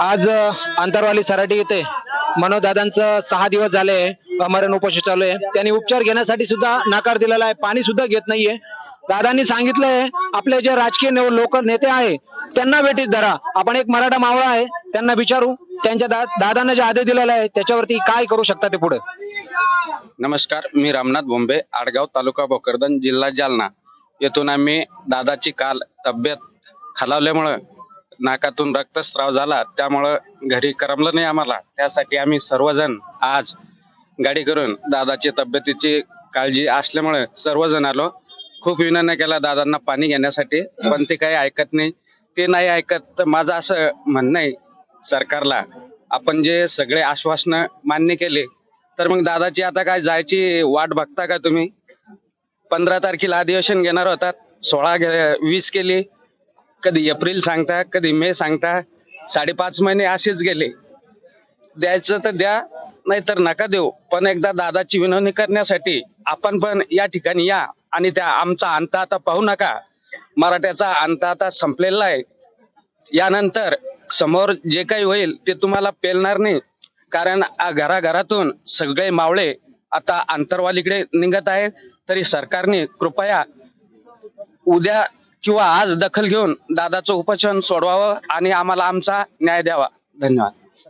आज अंतरवाली सराटी येथे मनोजदादांचं सहा दिवस झाले मरण उपोषण चालू आहे. त्यांनी उपचार घेण्यासाठी सुद्धा नकार दिलेला आहे. पाणी सुद्धा घेत नाहीये. दादांनी सांगितलंय आपले जे राजकीय लोक नेते आहे त्यांना भेटीत धरा. आपण एक मराठा मावळा आहे त्यांना विचारू. त्यांच्या दा, दादांना जे आदेश दिलेला आहे त्याच्यावरती काय करू शकता ते पुढे? नमस्कार मी रामनाथ बोंबे आडगाव तालुका भोकरदन जिल्हा जालना. येथून आम्ही दादाची काल तब्येत खालावल्यामुळं नाकातून रक्तस्राव झाला त्यामुळं घरी करमलं नाही आम्हाला. त्यासाठी आम्ही सर्वजण आज गाडी करून दादाची तब्येतीची काळजी असल्यामुळे सर्वजण आलो. खूप विनंती केला दादांना पाणी घेण्यासाठी पण ते काही ऐकत नाही. ते नाही ऐकत तर माझं असं म्हणणं आहे सरकारला आपण जे सगळे आश्वासनं मान्य केले तर मग दादाची आता काय जायची वाट बघता का तुम्ही? पंधरा तारखेला अधिवेशन घेणार होतात सोळा वीस केली कधी एप्रिल सांगता कधी मे सांगता साडेपाच महिने असेच गेले. द्यायचं तर द्या नाहीतर नका देऊ. पण एकदा दादाची विनवणी करण्यासाठी आपण पण या ठिकाणी या आणि त्या आमचा अंत आता पाहू नका. मराठ्याचा अंत आता संपलेला आहे. यानंतर समोर जे काही होईल ते तुम्हाला पेलणार नाही. कारण घराघरातून सगळे मावळे आता आंतरवालीकडे निघत आहेत. तरी सरकारने कृपया उद्या किंवा आज दखल घेऊन दादाचं उपोषण सोडवावं आणि आम्हाला आमचा न्याय द्यावा. धन्यवाद.